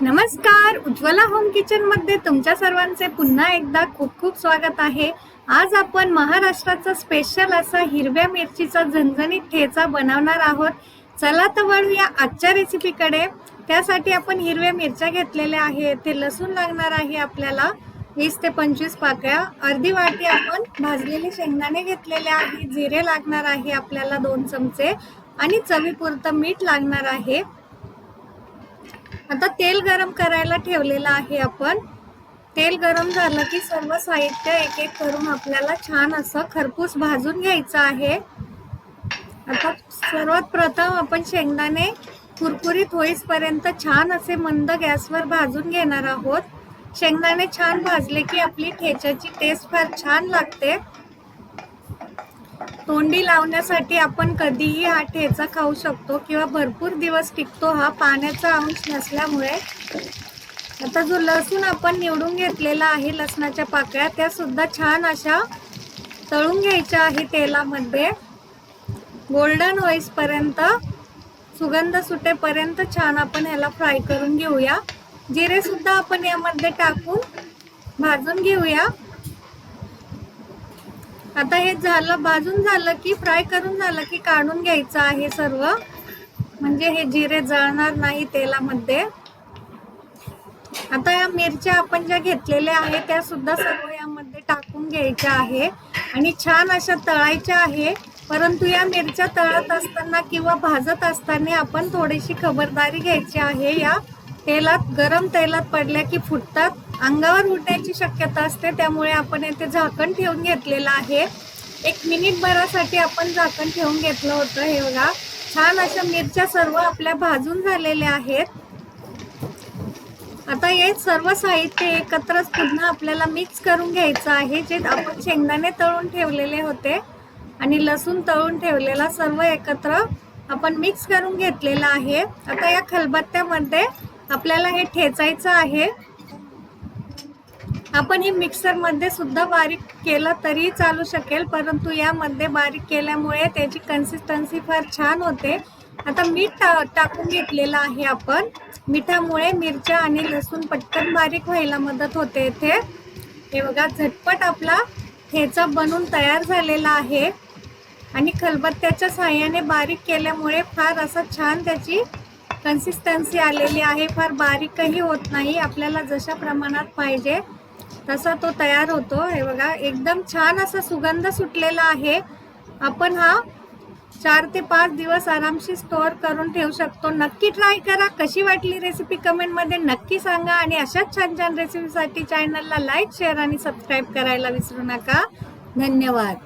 नमस्कार उज्ज्वला होम किचनमध्ये तुमच्या सर्वांचे पुन्हा एकदा खूप खूप स्वागत आहे. आज आपण महाराष्ट्राचा स्पेशल असा हिरव्या मिरचीचा झणझणीत ठेचा बनवणार आहोत. चला तर वळूया आजच्या रेसिपीकडे त्यासाठी आपण हिरव्या मिरच्या घेतलेल्या आहे ते लसूण लागणार आहे आपल्याला. वीस ते पंचवीस पाकळ्या. अर्धी वाटी आपण भाजलेले शेंगदाणे घेतलेले आहे. जिरे लागणार आहे आपल्याला दोन चमचे. आणि चवीपुरतं मीठ लागणार आहे. आता तेल गरम करायला ठेवलेलं आहे आपण. तेल गरम झालं की सर्व साहित्य एक एक करून आपल्याला छान असं खरपूस भाजून घ्यायचं आहे. आता सर्वात प्रथम आपण शेंगदाणे कुरकुरीत होईपर्यंत छान असे मंद गॅसवर भाजून घेणार आहोत. शेंगदाणे छान भाजले की आपली ठेच्याची टेस्ट फार छान लागते. तोंडी लावण्यासाठी आपण कधीही हा ठेचा खाऊ शकतो किंवा भरपूर दिवस टिकतो हा पाण्याचा अंश नसल्यामुळे. आता जो लसूण आपण निवडून घेतलेला आहे लसणाच्या पाकळ्या त्या सुद्धा छान अशा तळून घ्यायच्या आहे तेलामध्ये. गोल्डन होईसपर्यंत सुगंध सुटेपर्यंत छान आपण ह्याला फ्राय करून घेऊया. जिरे सुद्धा आपण यामध्ये टाकून भाजून घेऊया. आता हे झालं भाजून झालं की फ्राय करून झालं की काढून घ्यायचं आहे सर्व. म्हणजे हे जिरे जळणार नाही तेलामध्ये. आता या मिरच्या आपण ज्या घेतलेल्या आहे त्या सुद्धा सर्व यामध्ये टाकून घ्यायच्या आहे. आणि छान अशा तळायच्या आहे. परंतु या मिरच्या तळत असताना किंवा भाजत असताना आपण थोडीशी खबरदारी घ्यायची आहे या. तेलात गरम तेलात पडल्या की फुटतात. अंगावर उडण्याची शक्यता असते त्यामुळे आपण येथे झाकण ठेवून घेतलेलं आहे. एक मिनिट भरासाठी आपण झाकण ठेवून घेतलं होतं हे बघा. छान अशा मिरच्या सर्व आपल्या भाजून झालेल्या आहेत. आता हे सर्व साहित्य एकत्रच पुन्हा आपल्याला मिक्स करून घ्यायचं आहे जे आपण शेंगदाणे तळून ठेवलेले होते आणि लसूण तळून ठेवलेला सर्व एकत्र आपण मिक्स करून घेतलेला आहे. आता या खलबत्त्यामध्ये आपल्याला हे ठेचायचं आहे. आपण हे मिक्सरमध्ये सुद्धा बारीक केलं तरी चालू शकेल परंतु यामध्ये बारीक केल्यामुळे त्याची कन्सिस्टन्सी फार छान होते. आता मीठ टा टाकून घेतलेलं आहे आपण. मिठामुळे मिरच्या आणि लसूण पटकन बारीक व्हायला मदत होते इथे. हे बघा झटपट आपला ठेचा बनून तयार झालेला आहे. आणि खलबत्त्याच्या साह्याने बारीक केल्यामुळे फार असा छान त्याची कन्सिस्टन्सी आलेली आहे फार बारीकही होत नाही आपल्याला जशा प्रमाणात पाहिजे तसा तो तयार होतो. हे बघा एकदम छान असा सुगंध सुटलेला आहे. आपण हा चार ते पाच दिवस आरामशी स्टोअर करून ठेवू शकतो. नक्की ट्राय करा. कशी वाटली रेसिपी कमेंटमध्ये नक्की सांगा आणि अशाच छान छान रेसिपीसाठी चॅनलला लाईक शेअर आणि सबस्क्राईब करायला विसरू नका. धन्यवाद.